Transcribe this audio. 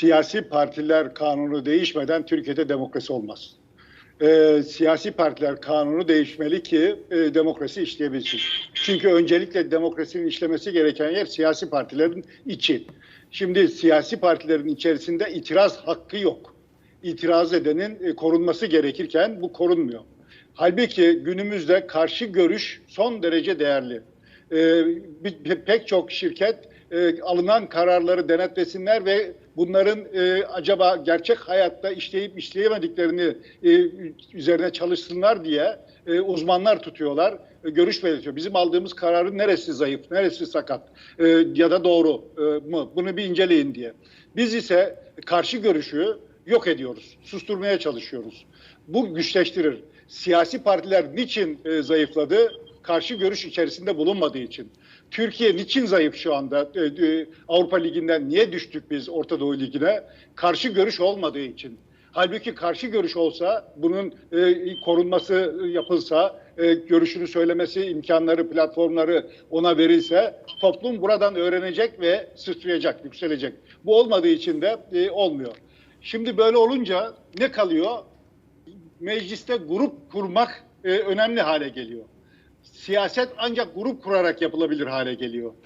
siyasi partiler kanunu değişmeden Türkiye'de demokrasi olmaz. Ee, siyasi partiler kanunu değişmeli ki e, demokrasi işleyebilsin. Çünkü öncelikle demokrasinin işlemesi gereken yer siyasi partilerin içi. Şimdi siyasi partilerin içerisinde itiraz hakkı yok. İtiraz edenin e, korunması gerekirken bu korunmuyor. Halbuki günümüzde karşı görüş son derece değerli. Pe- pek çok şirket e, alınan kararları denetlesinler ve bunların e, acaba gerçek hayatta işleyip işleyemediklerini e, üzerine çalışsınlar diye e, uzmanlar tutuyorlar, e, görüş belirtiyor. Bizim aldığımız kararın neresi zayıf, neresi sakat e, ya da doğru e, mu? Bunu bir inceleyin diye. Biz ise karşı görüşü yok ediyoruz, susturmaya çalışıyoruz. Bu güçleştirir. Siyasi partiler niçin e, zayıfladı? Karşı görüş içerisinde bulunmadığı için. Türkiye niçin zayıf şu anda? E, e, Avrupa Ligi'nden niye düştük biz Orta Doğu Ligi'ne? Karşı görüş olmadığı için. Halbuki karşı görüş olsa, bunun e, korunması yapılsa, e, görüşünü söylemesi, imkanları, platformları ona verilse toplum buradan öğrenecek ve sıçrayacak, yükselecek. Bu olmadığı için de e, olmuyor. Şimdi böyle olunca ne kalıyor? Mecliste grup kurmak e, önemli hale geliyor. Siyaset ancak grup kurarak yapılabilir hale geliyor.